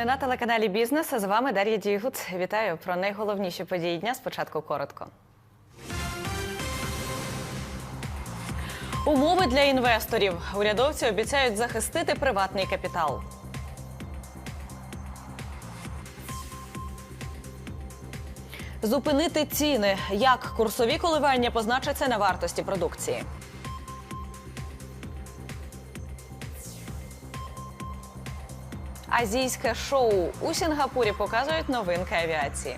Новини на телеканалі Бізнес. З вами Дар'я Дігут. Вітаю про найголовніші події дня. Спочатку коротко. Умови для інвесторів. Урядовці обіцяють захистити приватний капітал. Зупинити ціни. Як курсові коливання позначаться на вартості продукції? Азійське шоу у Сінгапурі показують новинки авіації.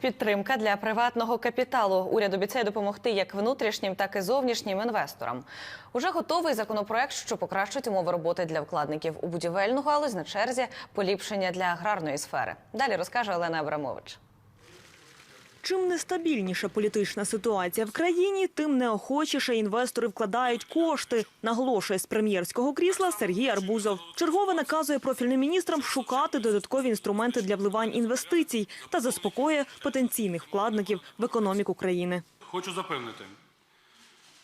Підтримка для приватного капіталу. Уряд обіцяє допомогти як внутрішнім, так і зовнішнім інвесторам. Уже готовий законопроект, що покращить умови роботи для вкладників у будівельну галузь на черзі поліпшення для аграрної сфери. Далі розкаже Олена Абрамович. Чим нестабільніша політична ситуація в країні, тим неохочіше інвестори вкладають кошти, наголошує з прем'єрського крісла Сергій Арбузов. Чергове наказує профільним міністрам шукати додаткові інструменти для вливань інвестицій та заспокоює потенційних вкладників в економіку країни. Хочу запевнити,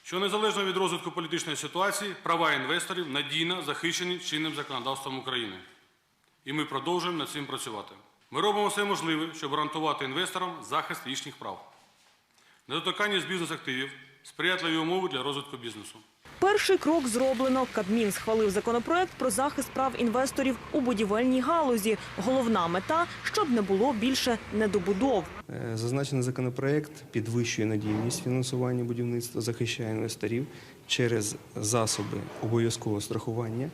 що незалежно від розвитку політичної ситуації, права інвесторів надійно захищені чинним законодавством України. І ми продовжуємо над цим працювати. Ми робимо все можливе, щоб гарантувати інвесторам захист їхніх прав, недоторканність бізнес-активів, сприятливі умови для розвитку бізнесу. Перший крок зроблено. Кабмін схвалив законопроект про захист прав інвесторів у будівельній галузі. Головна мета, щоб не було більше недобудов. Е, Зазначений законопроект підвищує надійність фінансування будівництва, захищає інвесторів через засоби обов'язкового страхування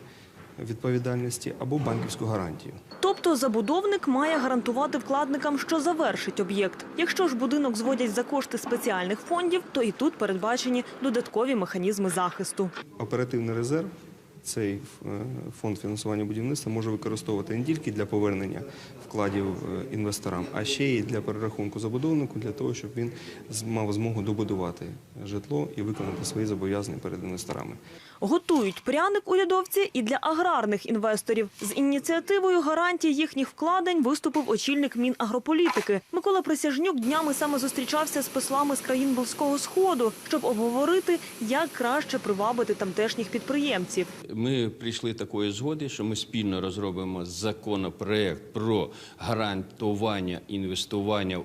відповідальності або банківську гарантію. Тобто забудовник має гарантувати вкладникам, що завершить об'єкт. Якщо ж будинок зводять за кошти спеціальних фондів, то і тут передбачені додаткові механізми захисту. Оперативний резерв. Цей е, фонд фінансування будівництва може використовувати не тільки для повернення вкладів е, інвесторам, а ще й для перерахунку забудовнику для того, щоб він мав змогу добудувати житло і виконати свої зобов'язання перед інвесторами. Готують пряник урядовці і для аграрних інвесторів. З ініціативою гарантій їхніх вкладень виступив очільник Мінагрополітики. Микола Присяжнюк днями саме зустрічався з послами з країн Близького Сходу, щоб обговорити, як краще привабити тамтешніх підприємців. Ми прийшли такої згоди, що ми спільно розробимо законопроект про гарантування інвестування в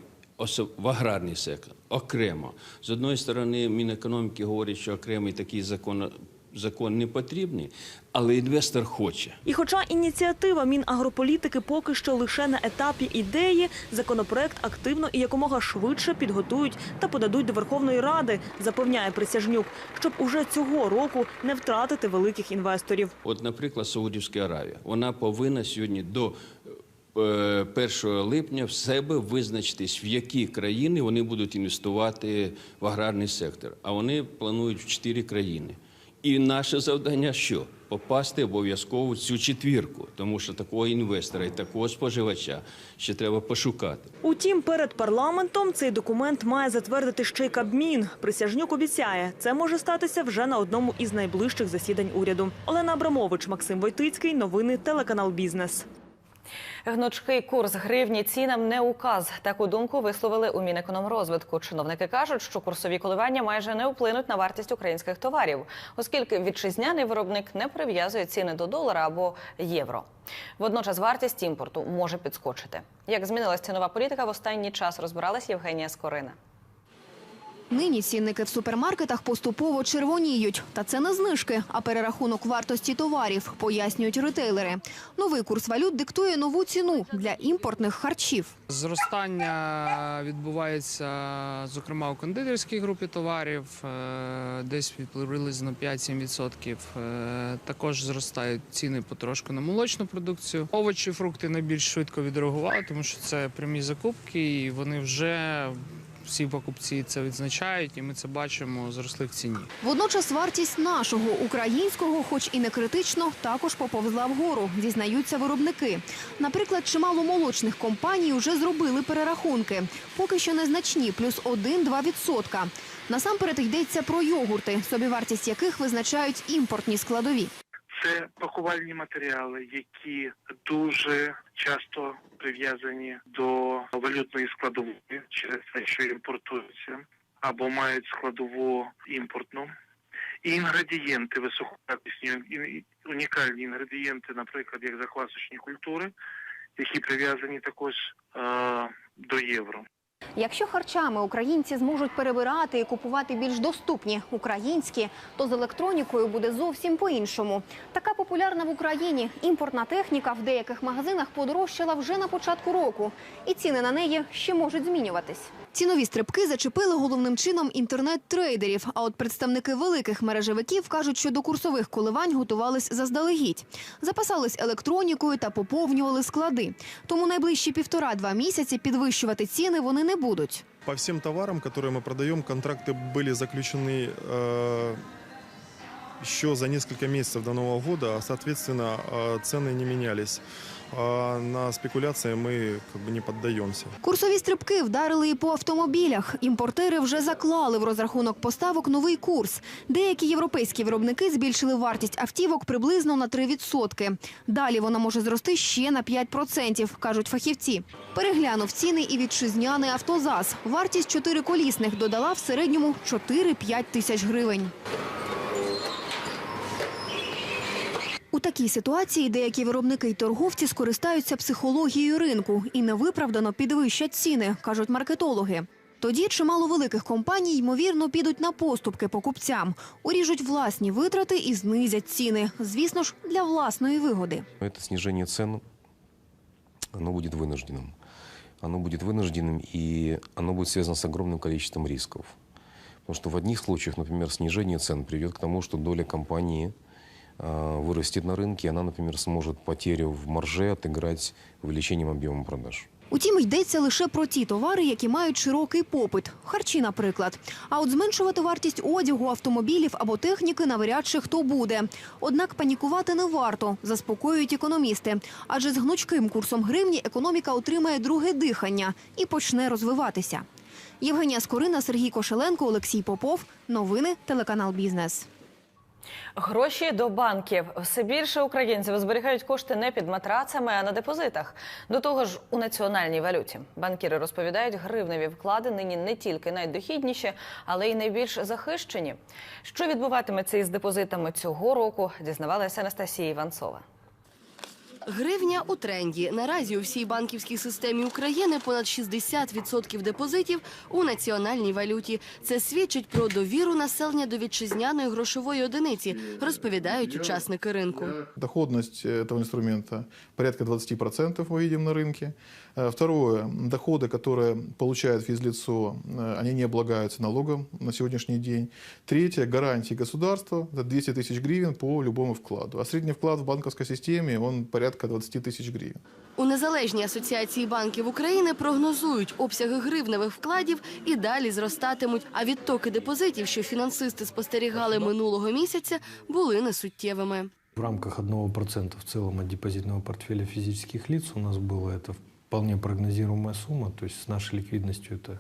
в аграрний сектор окремо. З одної сторони, Мінекономіки говорить, що окремий такий закон, закон не потрібний, але інвестор хоче. І хоча ініціатива Мінагрополітики поки що лише на етапі ідеї, законопроект активно і якомога швидше підготують та подадуть до Верховної Ради, запевняє Присяжнюк, щоб уже цього року не втратити великих інвесторів. От, наприклад, Саудівська Аравія. Вона повинна сьогодні до е, 1 липня в себе визначитись, в які країни вони будуть інвестувати в аграрний сектор. А вони планують в чотири країни. І наше завдання що? Попасти обов'язково в цю четвірку, тому що такого інвестора і такого споживача ще треба пошукати. Утім, перед парламентом цей документ має затвердити ще й Кабмін. Присяжнюк обіцяє, це може статися вже на одному із найближчих засідань уряду. Олена Абрамович, Максим Войтицький. Новини телеканал Бізнес. Гнучкий курс гривні цінам не указ. Таку думку висловили у Мінекономрозвитку. Чиновники кажуть, що курсові коливання майже не вплинуть на вартість українських товарів, оскільки вітчизняний виробник не прив'язує ціни до долара або євро. Водночас вартість імпорту може підскочити. Як змінилась цінова політика в останній час, розбиралась Євгенія Скорина. Нині цінники в супермаркетах поступово червоніють. Та це не знижки, а перерахунок вартості товарів, пояснюють ретейлери. Новий курс валют диктує нову ціну для імпортних харчів. Зростання відбувається, зокрема, у кондитерській групі товарів, е, десь приблизно 5-7%. Е, Також зростають ціни потрошку на молочну продукцію. Овочі, фрукти найбільш швидко відреагували, тому що це прямі закупки, і вони вже всі покупці це відзначають, і ми це бачимо, зросли в ціні. Водночас вартість нашого українського, хоч і не критично, також поповзла вгору, зізнаються виробники. Наприклад, чимало молочних компаній вже зробили перерахунки. Поки що незначні, плюс 1-2%. Насамперед йдеться про йогурти, собівартість яких визначають імпортні складові. Це пакувальні матеріали, які дуже часто прив'язані до валютної складової через те, що імпортуються, або мають складову імпортну. інгредієнти високоякісні, унікальні інгредієнти, наприклад, як заквасочні культури, які прив'язані також е, до євро. Якщо харчами українці зможуть перебирати і купувати більш доступні українські, то з електронікою буде зовсім по-іншому. Така популярна в Україні імпортна техніка в деяких магазинах подорожчала вже на початку року, і ціни на неї ще можуть змінюватись. Цінові стрибки зачепили головним чином інтернет-трейдерів. А от представники великих мережевиків кажуть, що до курсових коливань готувались заздалегідь, запасались електронікою та поповнювали склади. Тому найближчі півтора-два місяці підвищувати ціни вони не будуть. По всем товарам, которые мы продаем, контракты были заключены э, еще за несколько месяцев до Нового года, а, соответственно, э, цены не менялись. А на спекуляции мы как бы не поддаемся. Курсові стрибки вдарили і по автомобілях. Імпортери вже заклали в розрахунок поставок новий курс. Деякі європейські виробники збільшили вартість автівок приблизно на 3%. Далі вона може зрости ще на 5%, кажуть фахівці. Переглянув ціни і вітчизняний автозаз. Вартість чотириколісних додала в середньому 4-5 тисяч гривень. У такій ситуації деякі виробники й торговці скористаються психологією ринку і невиправдано підвищать ціни, кажуть маркетологи. Тоді чимало великих компаній, ймовірно, підуть на поступки покупцям, уріжуть власні витрати і знизять ціни. Звісно ж, для власної вигоди. Это снижение цен, оно будет вынужденным. Оно будет вынужденным, и оно будет связано с огромным количеством рисков. Потому что в одних случаях, например, снижение цен приведет к тому, что доля компании э, вырастет на рынке, и она, например, сможет потерю в марже отыграть увеличением объема продаж. Утім, йдеться лише про ті товари, які мають широкий попит. Харчі, наприклад. А от зменшувати вартість одягу, автомобілів або техніки навряд чи хто буде. Однак панікувати не варто, заспокоюють економісти. Адже з гнучким курсом гривні економіка отримає друге дихання і почне розвиватися. Євгенія Скорина, Сергій Кошеленко, Олексій Попов. Новини телеканал Бізнес. Гроші до банків. Все більше українців зберігають кошти не під матрацами, а на депозитах. До того ж, у національній валюті. Банкіри розповідають, гривневі вклади нині не тільки найдохідніші, але й найбільш захищені. Що відбуватиметься із депозитами цього року, дізнавалася Анастасія Іванцова. Гривня у тренді. Наразі у всій банківській системі України понад 60% депозитів у національній валюті. Це свідчить про довіру населення до вітчизняної грошової одиниці, розповідають учасники ринку. Доходность этого инструмента порядка 20% мы видим на рынке. Э, Второе. Доходы, которые получает физлицо, э, они не облагаются налогом на сегодняшний день. Третье. Гарантии государства. Это 200 тысяч гривен по любому вкладу. А средний вклад в банковской системе, он порядка 20 тысяч гривен. У незалежній асоціації банків України прогнозують обсяги гривневих вкладів і далі зростатимуть. А відтоки депозитів, що фінансисти спостерігали минулого місяця, були несуттєвими. В рамках 1% в целом от депозитного портфеля физических лиц у нас было это вполне прогнозируемая сумма, то есть с нашей ликвидностью это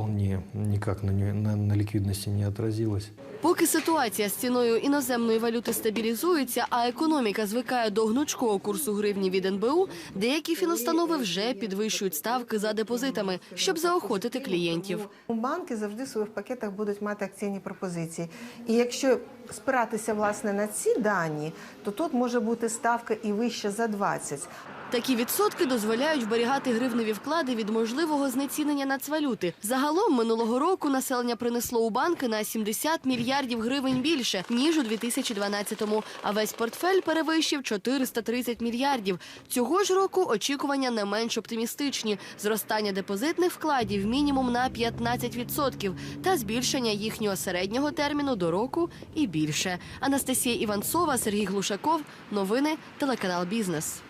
вполне никак на, нее- на, на ликвидности не отразилось. Поки ситуація з ціною іноземної валюти стабілізується, а економіка звикає до гнучкого курсу гривні від НБУ, деякі фінустанови вже підвищують ставки за депозитами, щоб заохотити клієнтів. Банки завжди в своїх пакетах будуть мати акційні пропозиції. І якщо спиратися власне на ці дані, то тут може бути ставка і вища за 20. Такі відсотки дозволяють вберігати гривневі вклади від можливого знецінення нацвалюти. Загалом минулого року населення принесло у банки на 70 мільярдів гривень більше ніж у 2012-му, А весь портфель перевищив 430 мільярдів. Цього ж року очікування не менш оптимістичні: зростання депозитних вкладів мінімум на 15% та збільшення їхнього середнього терміну до року і більше. Анастасія Іванцова, Сергій Глушаков. Новини телеканал Бізнес.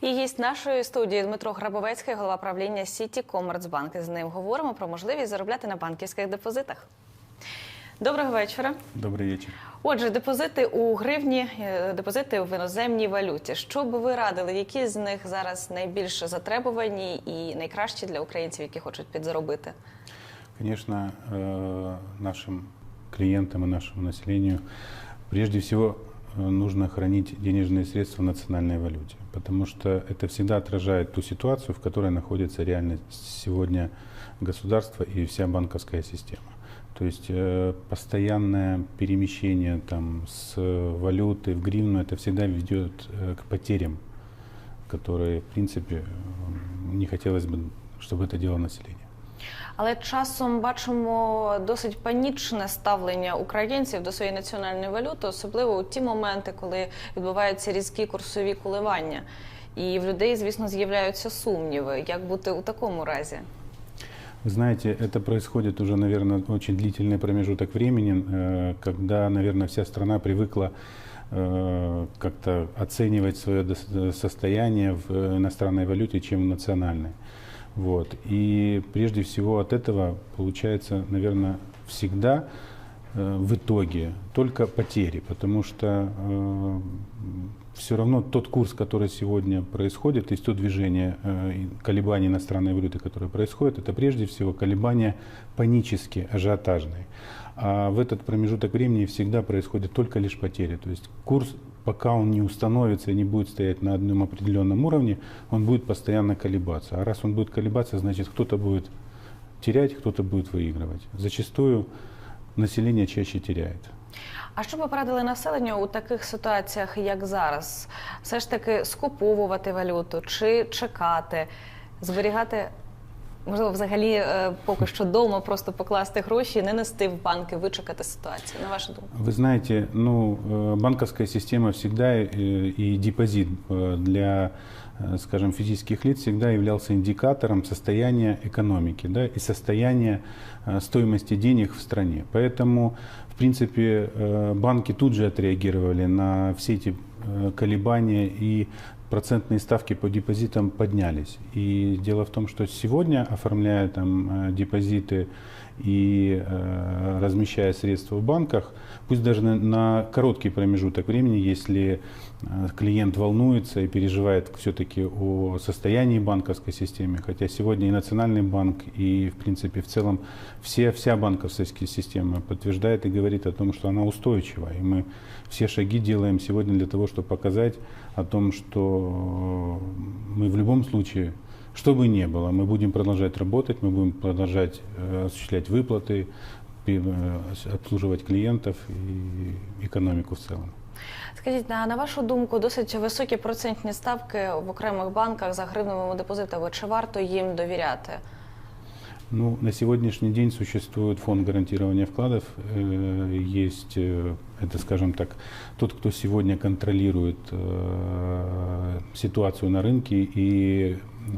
І гість нашої студії Дмитро Грабовецький, голова правління Сіті Комерцбанк. З ним говоримо про можливість заробляти на банківських депозитах. Доброго вечора. Добрый вечер. Отже, депозити у гривні, е, депозити в іноземній валюті. Що би ви радили? Які з них зараз найбільш затребувані і найкращі для українців, які хочуть підзаробити? Конечно, э, нашим клиентам и нашему населению прежде всего э, нужно хранить денежные средства в национальной валюте, потому что это всегда отражает ту ситуацию, в которой находится реально сегодня государство и вся банковская система. То есть э, постоянное перемещение там, с валюты в гривну, это всегда ведет э, к потерям, которые, в принципе, э, не хотелось бы, чтобы это делало население. Але часом бачимо досить панічне ставлення українців до своєї національної валюти, особливо у ті моменти, коли відбуваються різкі курсові коливання. І в людей, звісно, з'являються сумніви. Як бути у такому разі? Вы знаете, это происходит уже, наверное, очень длительный промежуток времени, э, когда, наверное, вся страна привыкла э, как-то оценивать свое дос- состояние в э, иностранной валюте, чем в национальной. Вот. И прежде всего от этого получается, наверное, всегда э, в итоге только потери, потому что все равно тот курс, который сегодня происходит, то есть то движение э, и колебания иностранной валюты, которое происходит, это прежде всего колебания панические, ажиотажные. А в этот промежуток времени всегда происходит только лишь потери. То есть курс, пока он не установится и не будет стоять на одном определенном уровне, он будет постоянно колебаться. А раз он будет колебаться, значит кто-то будет терять, кто-то будет выигрывать. Зачастую население чаще теряет. А що би порадили населенню у таких ситуаціях, як зараз? Все ж таки скуповувати валюту чи чекати, зберігати, можливо, взагалі е, поки що вдома просто покласти гроші, не нести в банки, вичекати ситуацію. На вашу думку? Вы знаете, ну, э, банковская система всегда э, и депозит э, для, э, скажем, физических лиц всегда являлся индикатором состояния экономики да, и состояния э, стоимости денег в стране. Поэтому, в принципе, э, банки тут же отреагировали на все эти э, колебания и процентные ставки по депозитам поднялись. И дело в том, что сегодня, оформляя там э, депозиты и э, размещая средства в банках, пусть даже на, на короткий промежуток времени, если э, клиент волнуется и переживает все-таки о состоянии банковской системы, хотя сегодня и Национальный банк, и в принципе в целом все, вся банковская система подтверждает и говорит о том, что она устойчива. И мы все шаги делаем сегодня для того, чтобы показать о том, что мы в любом случае что бы ни было, мы будем продолжать работать, мы будем продолжать э, осуществлять выплаты, пи- э, обслуживать клиентов и экономику в целом. Скажіть, на, на вашу думку, досить високі процентні ставки в окремих банках за гривневими депозитами. Чи варто їм довіряти? Ну, на сегодняшний день существует фонд гарантирования вкладов. Э, Есть, э, это, скажем так, тот, кто сегодня контролирует э, ситуацию на рынке и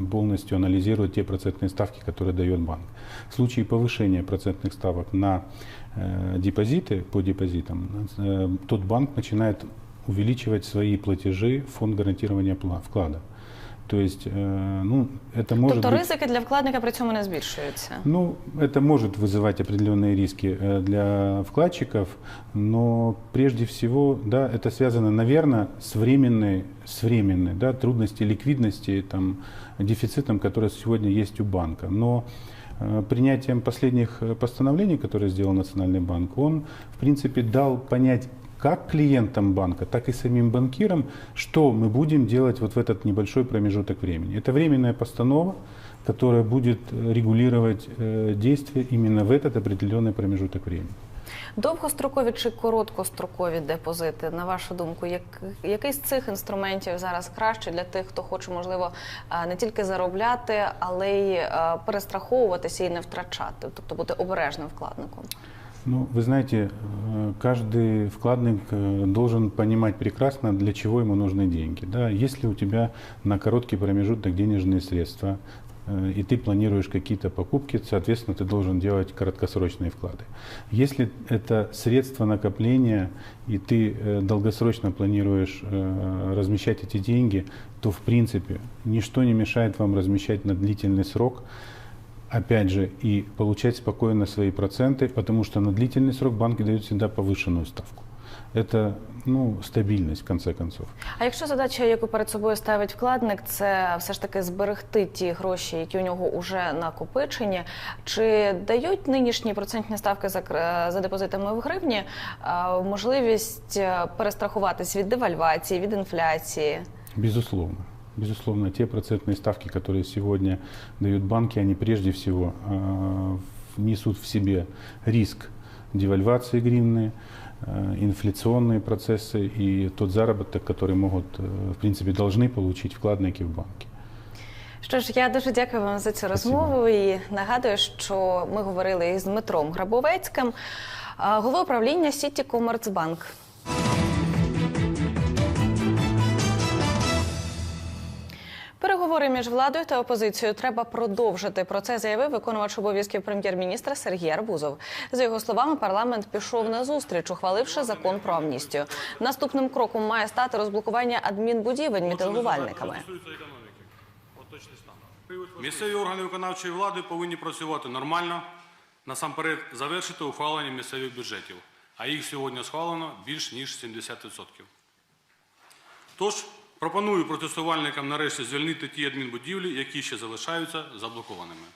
полностью анализирует те процентные ставки, которые дает банк. В случае повышения процентных ставок на депозиты, по депозитам, тот банк начинает увеличивать свои платежи в фонд гарантирования пла- То есть, э, ну, это может тобто ризики для вкладника при цьому не збільшуються. Ну, это может вызывать определенные риски э, для вкладчиков, но прежде всего, да, это связано, наверное, с временной, с временной, да, трудностью ликвидности, там, дефицитом, который сегодня есть у банка. Но э, принятием последних постановлений, которые сделал Национальный банк, он, в принципе, дал понять как клиентам банка, так и самим банкирам, что мы будем делать вот в этот небольшой промежуток времени. Это временная постанова, которая будет э, регулировать э, действия именно в этот определенный промежуток времени. Довгострокові чи короткострокові депозити, на вашу думку, як, який з цих інструментів зараз краще для тих, хто хоче, можливо, е, не тільки заробляти, але й е, перестраховуватися і не втрачати, тобто бути обережним вкладником? Ну, вы знаете, э, каждый вкладник э, должен понимать прекрасно, для чего ему нужны деньги. Да? Если у тебя на короткий промежуток денежные средства, э, и ты планируешь какие-то покупки, соответственно, ты должен делать краткосрочные вклады. Если это средства накопления, и ты долгосрочно планируешь размещать эти деньги, то, в принципе, ничто не мешает вам размещать на длительный срок, опять же, и получать спокойно свои проценты, потому что на длительный срок банки дают всегда повышенную ставку. Это ну, стабильность, в конце концов. А якщо задача, яку перед собою ставить вкладник, це все ж таки зберегти ті гроші, які у нього вже накопичені, чи дають нинішні процентні ставки за, кр- за депозитами в гривні е, можливість е, перестрахуватись від девальвації, від інфляції? Безусловно. Безусловно, те процентные ставки, которые сегодня дают банки, они прежде всего э, несут в себе риск девальвации гривны, э, инфляционные процессы и тот заработок, который могут, э, в принципе, должны получить вкладники в банке. Що ж, я дуже дякую вам за цю розмову і нагадую, що ми говорили із Дмитром Грабовецьким, а, головою управління Сіті Комерцбанк. Переговори між владою та опозицією треба продовжити. Про це заявив виконувач обов'язків прем'єр-міністра Сергій Арбузов. За його словами, парламент пішов на зустріч, ухваливши закон про амністію. Наступним кроком має стати розблокування адмінбудівель мітингувальниками. Місцеві органи виконавчої влади повинні працювати нормально, насамперед завершити ухвалення місцевих бюджетів, а їх сьогодні схвалено більш ніж 70%. Тож пропоную протестувальникам нарешті звільнити ті адмінбудівлі, які ще залишаються заблокованими.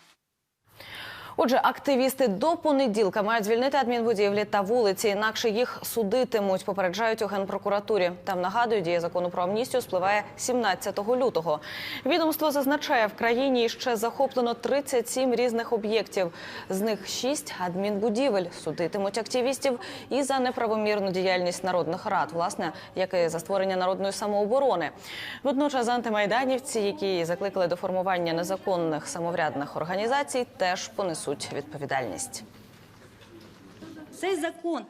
Отже, активісти до понеділка мають звільнити адмінбудівлі та вулиці, інакше їх судитимуть. Попереджають у генпрокуратурі. Там нагадую, дія закону про амністію спливає 17 лютого. Відомство зазначає, в країні ще захоплено 37 різних об'єктів. З них 6 адмінбудівель судитимуть активістів і за неправомірну діяльність народних рад, власне, як і за створення народної самооборони. Водночас антимайданівці, які закликали до формування незаконних самоврядних організацій, теж понесуть відповідальність. Цей закон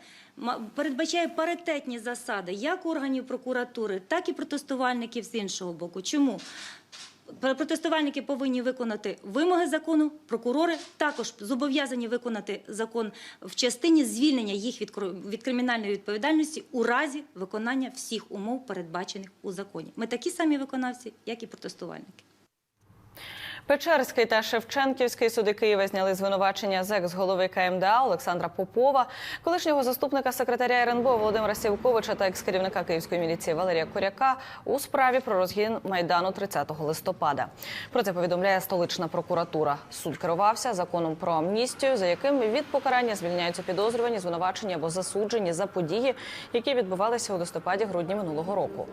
передбачає паритетні засади як органів прокуратури, так і протестувальників з іншого боку. Чому? Протестувальники повинні виконати вимоги закону, прокурори також зобов'язані виконати закон в частині звільнення їх від кримінальної відповідальності у разі виконання всіх умов, передбачених у законі. Ми такі самі виконавці, як і протестувальники. Печерський та Шевченківський суди Києва зняли звинувачення з екс-голови КМДА Олександра Попова, колишнього заступника секретаря РНБО Володимира Сівковича та екс-керівника Київської міліції Валерія Коряка у справі про розгін майдану 30 листопада. Про це повідомляє столична прокуратура. Суд керувався законом про амністію, за яким від покарання звільняються підозрювані, звинувачені або засуджені за події, які відбувалися у листопаді-грудні минулого року.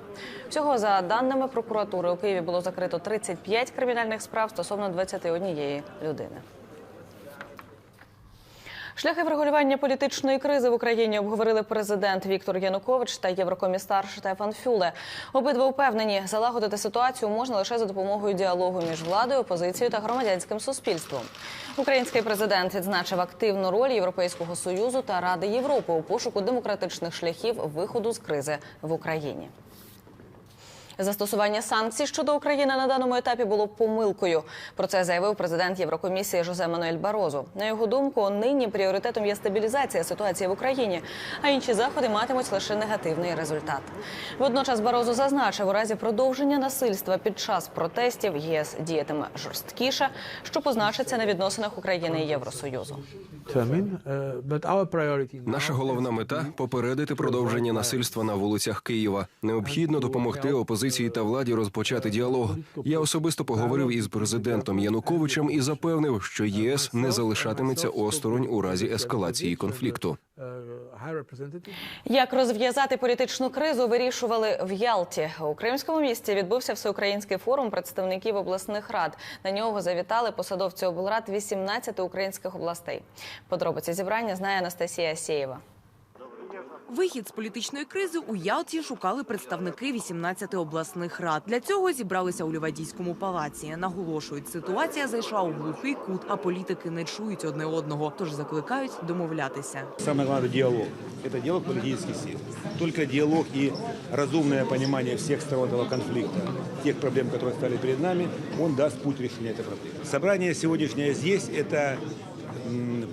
Всього за даними прокуратури у Києві було закрито 35 кримінальних справ стосовно 21 людини. Шляхи врегулювання політичної кризи в Україні обговорили президент Віктор Янукович та єврокомісар Штефан Фюле. Обидва упевнені, залагодити ситуацію можна лише за допомогою діалогу між владою, опозицією та громадянським суспільством. Український президент відзначив активну роль Європейського союзу та Ради Європи у пошуку демократичних шляхів виходу з кризи в Україні. Застосування санкцій щодо України на даному етапі було помилкою. Про це заявив президент Єврокомісії Жозе Мануель Барозу. На його думку, нині пріоритетом є стабілізація ситуації в Україні, а інші заходи матимуть лише негативний результат. Водночас Барозу зазначив, у разі продовження насильства під час протестів ЄС діятиме жорсткіше, що позначиться на відносинах України і Євросоюзу. Наша головна мета попередити продовження насильства на вулицях Києва. Необхідно допомогти опозиції та владі розпочати діалог. Я особисто поговорив із президентом Януковичем і запевнив, що ЄС не залишатиметься осторонь у разі ескалації конфлікту. Як розв'язати політичну кризу, вирішували в Ялті. У кримському місті відбувся всеукраїнський форум представників обласних рад. На нього завітали посадовці облрад 18 українських областей. Подробиці зібрання знає Анастасія Асєєва. Вихід з політичної кризи у Ялті шукали представники 18 обласних рад. Для цього зібралися у Лівадійському палаці. Наголошують, ситуація зайшла у глухий кут, а політики не чують одне одного, тож закликають домовлятися. Самое главное – диалог. Это диалог политических сил. Только диалог и разумное понимание всех сторон этого конфликта, тех проблем, которые стали перед нами, он даст путь решения этой проблемы. Собрание сегодняшнее здесь – это м,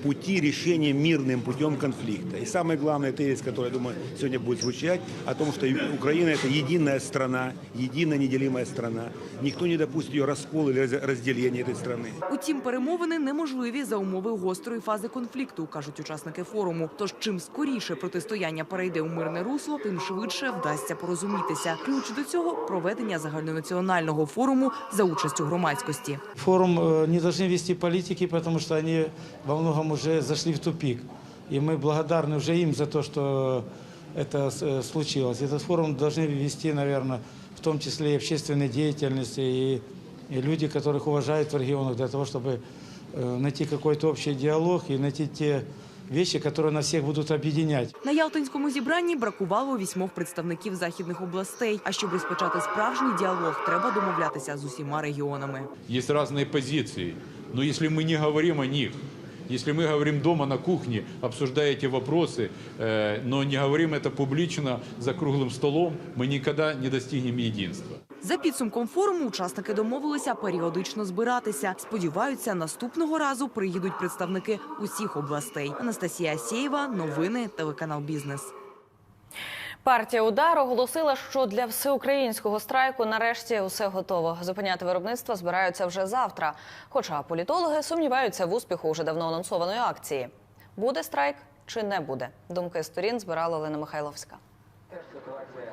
пути решения мирным путем конфликта. И самый главный тезис, который, я думаю, сегодня будет звучать, о том, что Украина – это единая страна, единая неделимая страна. Никто не допустит ее раскола или раз- разделения этой страны. Утім, перемовини неможливі за умови гострої фази конфлікту, кажуть учасники форуму. Тож чим скоріше протистояння перейде у мирне русло, тим швидше вдасться порозумітися. Ключ до цього проведення загальнонаціонального форуму за участю громадськості. Форум э, не должны вести политики, потому что они во многом уже зашли в тупик. И мы благодарны уже им за то, что это э, случилось. Этот форум должны вести, наверное, в том числе и общественной деятельности, и, и люди, которых уважают в регионах, для того, чтобы э, найти какой-то общий диалог и найти те вещи, которые нас всех будут объединять. На Ялтинському зібранні бракувало вісьмох представників західних областей. А щоб розпочати справжній діалог, треба домовлятися з усіма регіонами. Есть разные позиции, но если мы не говорим о них, если мы говорим дома на кухне, обсуждая эти вопросы, э, но не говорим это публично за круглым столом, мы никогда не достигнем единства. За підсумком форуму учасники домовилися періодично збиратися. Сподіваються, наступного разу приїдуть представники усіх областей. Анастасія Сєєва, новини, телеканал Бізнес. Партія удар оголосила, що для всеукраїнського страйку нарешті усе готово. Зупиняти виробництво збираються вже завтра. Хоча політологи сумніваються в успіху уже давно анонсованої акції. Буде страйк чи не буде? Думки сторін збирала Олена Михайловська.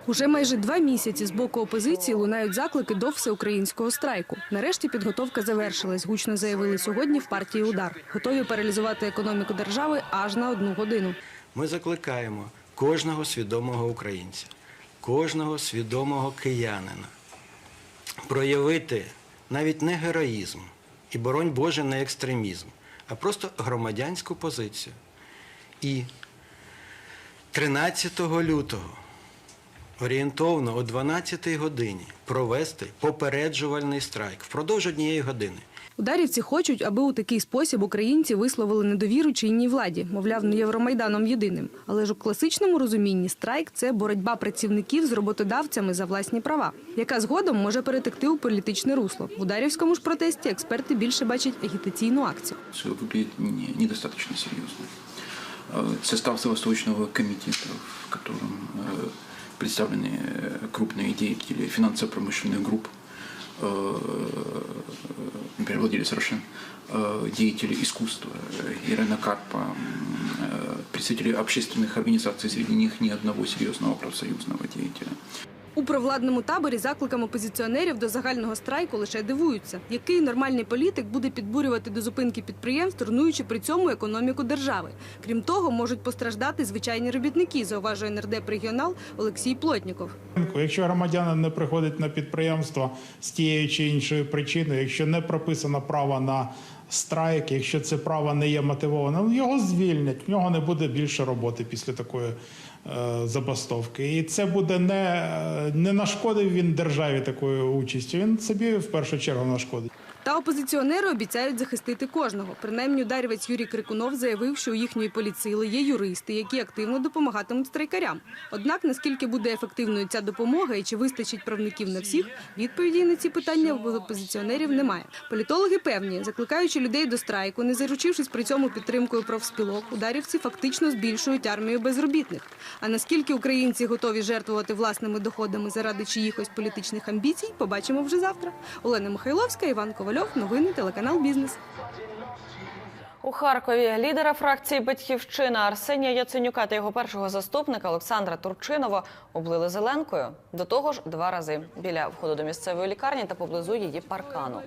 Уже майже два місяці з боку опозиції лунають заклики до всеукраїнського страйку. Нарешті підготовка завершилась. Гучно заявили сьогодні в партії удар. Готові паралізувати економіку держави аж на одну годину. Ми закликаємо кожного свідомого українця, кожного свідомого киянина проявити навіть не героїзм і, боронь Боже, не екстремізм, а просто громадянську позицію. І 13 лютого орієнтовно о 12 годині провести попереджувальний страйк впродовж однієї години. Ударівці хочуть, аби у такий спосіб українці висловили недовіру чинній владі, мовляв, не Євромайданом єдиним. Але ж у класичному розумінні страйк це боротьба працівників з роботодавцями за власні права, яка згодом може перетекти у політичне русло. В ударівському ж протесті експерти більше бачать агітаційну акцію. все выглядит не- недостаточно серьезно. Э, Состав Восточного комитета, в котором э, представлены э, крупные деятели финансово-промышленных групп, э, например, владелец Рошен, э, деятели искусства, э, Ирена Карпа, м, э, представители общественных организаций, среди них ни одного серьезного профсоюзного деятеля. У провладному таборі закликам опозиціонерів до загального страйку лише дивуються, який нормальний політик буде підбурювати до зупинки підприємств, руйнуючи при цьому економіку держави. Крім того, можуть постраждати звичайні робітники, зауважує нардеп регіонал Олексій Плотніков. Якщо громадянин не приходить на підприємство з тією чи іншою причиною, якщо не прописано право на страйк, якщо це право не є мотивованим, його звільнять. В нього не буде більше роботи після такої забастовки. І це буде не, е, не нашкодив він державі такою участю. Він собі в першу чергу нашкодить. Та опозиціонери обіцяють захистити кожного. Принаймні, ударівець Юрій Крикунов заявив, що у їхньої поліцили є юристи, які активно допомагатимуть страйкарям. Однак, наскільки буде ефективною ця допомога і чи вистачить правників на всіх, відповіді на ці питання в опозиціонерів немає. Політологи певні, закликаючи людей до страйку, не заручившись при цьому підтримкою профспілок, ударівці фактично збільшують армію безробітних. А наскільки українці готові жертвувати власними доходами заради чиїхось політичних амбіцій, побачимо вже завтра. Олена Михайловська, Іван Ковальов, новини, телеканал Бізнес. У Харкові лідера фракції Батьківщина Арсенія Яценюка та його першого заступника Олександра Турчинова облили зеленкою. До того ж, два рази біля входу до місцевої лікарні та поблизу її паркану.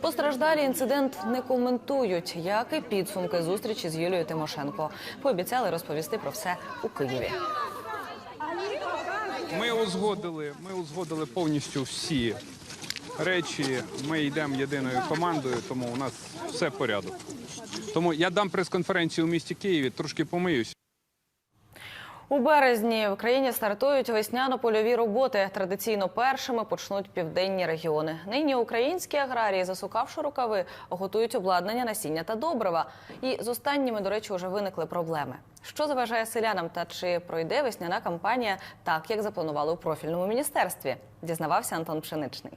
Постраждалі інцидент не коментують, як і підсумки зустрічі з Юлією Тимошенко. Пообіцяли розповісти про все у Києві. Ми узгодили, ми узгодили повністю всі речі. Ми йдемо єдиною командою, тому у нас все в порядок. Тому я дам прес-конференцію у місті Києві, трошки помиюсь. У березні в країні стартують весняно-польові роботи. Традиційно першими почнуть південні регіони. Нині українські аграрії, засукавши рукави, готують обладнання, насіння та добрива. І з останніми, до речі, вже виникли проблеми. Що заважає селянам та чи пройде весняна кампанія так, як запланували у профільному міністерстві? Дізнавався Антон Пшеничний.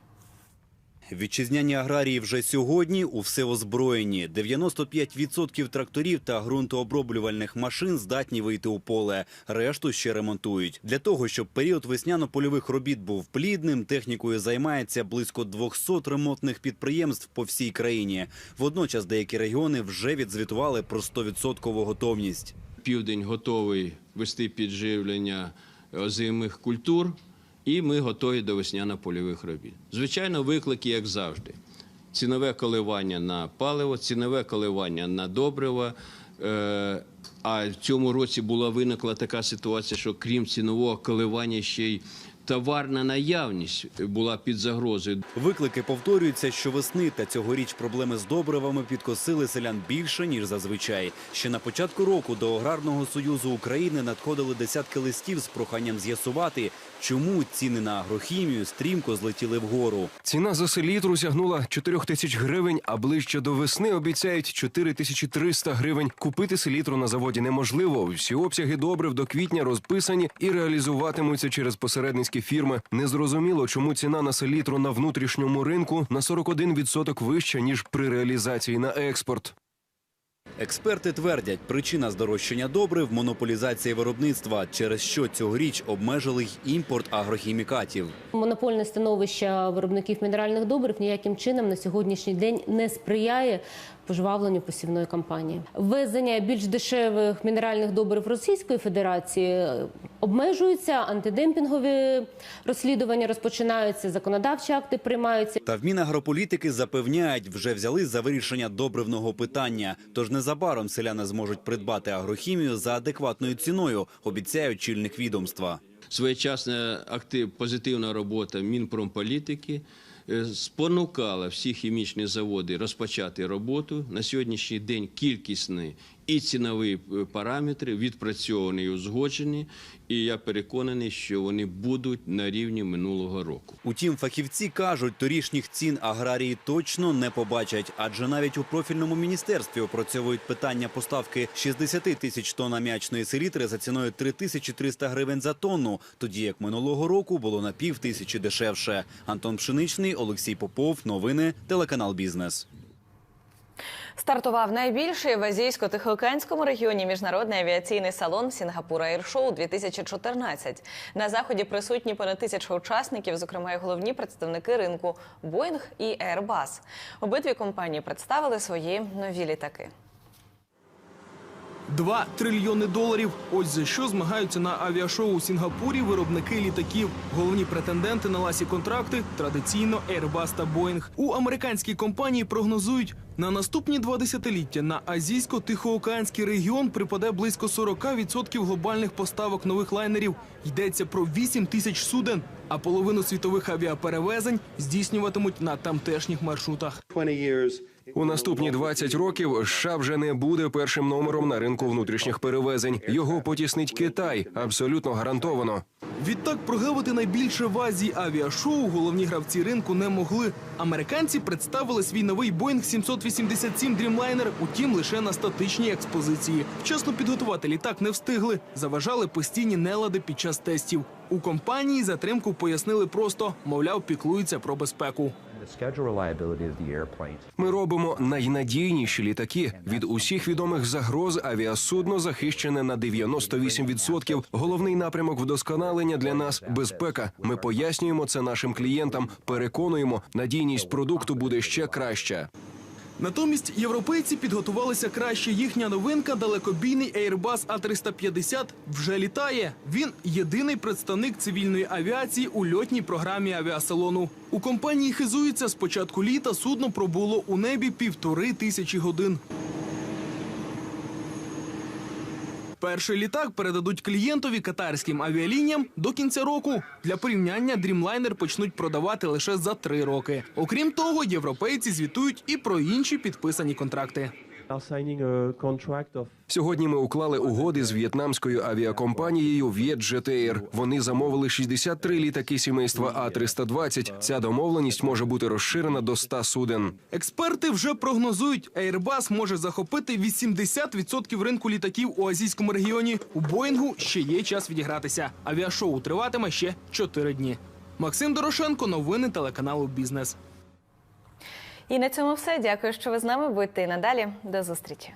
Вітчизняні аграрії вже сьогодні у всеозброєнні. 95% тракторів та ґрунтооброблювальних машин здатні вийти у поле. Решту ще ремонтують. Для того, щоб період весняно-польових робіт був плідним, технікою займається близько 200 ремонтних підприємств по всій країні. Водночас деякі регіони вже відзвітували про 100% готовність. Південь готовий вести підживлення озимих культур, і ми готові до весняно-польових робіт. Звичайно, виклики, як завжди. Цінове коливання на паливо, цінове коливання на добрива. Е, А в цьому році була виникла така ситуація, що крім цінового коливання ще й товарна наявність була під загрозою. Виклики повторюються щовесни, та цьогоріч проблеми з добривами підкосили селян більше, ніж зазвичай. Ще на початку року до Аграрного союзу України надходили десятки листів з проханням з'ясувати, чому ціни на агрохімію стрімко злетіли вгору. Ціна за селітру сягнула 4 тисяч гривень, а ближче до весни обіцяють 4300 гривень. Купити селітру на заводі неможливо. Всі обсяги добрив до квітня розписані і реалізуватимуться через посередницькі фірми. Незрозуміло, чому ціна на селітру на внутрішньому ринку на 41% вища ніж при реалізації на експорт. Експерти твердять, причина здорожчання добрив – монополізація виробництва, через що цьогоріч обмежили й імпорт агрохімікатів. Монопольне становище виробників мінеральних добрив ніяким чином на сьогоднішній день не сприяє пожвавленню посівної кампанії. Ввезення більш дешевих мінеральних добрив Російської Федерації обмежуються, антидемпінгові розслідування розпочинаються, законодавчі акти приймаються. Та в Мінагрополітики запевняють, вже взяли за вирішення добривного питання. Тож незабаром селяни зможуть придбати агрохімію за адекватною ціною, обіцяють чільник відомства. Своєчасна актив, позитивна робота Мінпромполітики е, спонукала всі хімічні заводи розпочати роботу. На сьогоднішній день кількісні і цінові е, параметри відпрацьовані і узгоджені. І я переконаний, що вони будуть на рівні минулого року. Утім, фахівці кажуть, торішніх цін аграрії точно не побачать, адже навіть у профільному міністерстві опрацьовують питання поставки 60 тисяч тонн аміачної селітри за ціною 3300 гривень за тонну, тоді як минулого року було на пів тисячі дешевше. Антон Пшеничний, Олексій Попов, новини, телеканал Бізнес. Стартував найбільший в азійсько-тихоокеанському регіоні міжнародний авіаційний салон Сінгапура Air 2014 На заході присутні понад тисячу учасників, зокрема й головні представники ринку Boeing і Airbus. Обидві компанії представили свої нові літаки. Два трильйони доларів. Ось за що змагаються на авіашоу у Сінгапурі виробники літаків. Головні претенденти на ласі контракти традиційно Airbus та Boeing. У американській компанії прогнозують, на наступні два десятиліття на азійсько-тихоокеанський регіон припаде близько 40% глобальних поставок нових лайнерів. Йдеться про 8 тисяч суден, а половину світових авіаперевезень здійснюватимуть на тамтешніх маршрутах. У наступні 20 років США вже не буде першим номером на ринку внутрішніх перевезень. Його потіснить Китай, абсолютно гарантовано. Відтак прогавити найбільше в Азії авіашоу головні гравці ринку не могли. Американці представили свій новий Boeing 787 Dreamliner, утім лише на статичній експозиції. Вчасно підготувати літак не встигли. Заважали постійні нелади під час тестів. У компанії затримку пояснили просто, мовляв, піклуються про безпеку. Ми робимо найнадійніші літаки від усіх відомих загроз. Авіасудно захищене на 98%. Головний напрямок вдосконалення для нас безпека. Ми пояснюємо це нашим клієнтам. Переконуємо, надійність продукту буде ще краща. Натомість європейці підготувалися краще. Їхня новинка далекобійний Airbus A350 вже літає. Він єдиний представник цивільної авіації у льотній програмі авіасалону. У компанії хизується з початку літа судно пробуло у небі півтори тисячі годин. Перший літак передадуть клієнтові катарським авіалініям до кінця року. Для порівняння Dreamliner почнуть продавати лише за три роки. Окрім того, європейці звітують і про інші підписані контракти. Сьогодні ми уклали угоди з в'єтнамською авіакомпанією Vietjet Air. Вони замовили 63 літаки сімейства А320. Ця домовленість може бути розширена до 100 суден. Експерти вже прогнозують, Airbus може захопити 80% ринку літаків у азійському регіоні. У Боїнгу ще є час відігратися. Авіашоу триватиме ще 4 дні. Максим Дорошенко, новини телеканалу Бізнес. І на цьому все. Дякую, що ви з нами. Будьте і надалі. До зустрічі.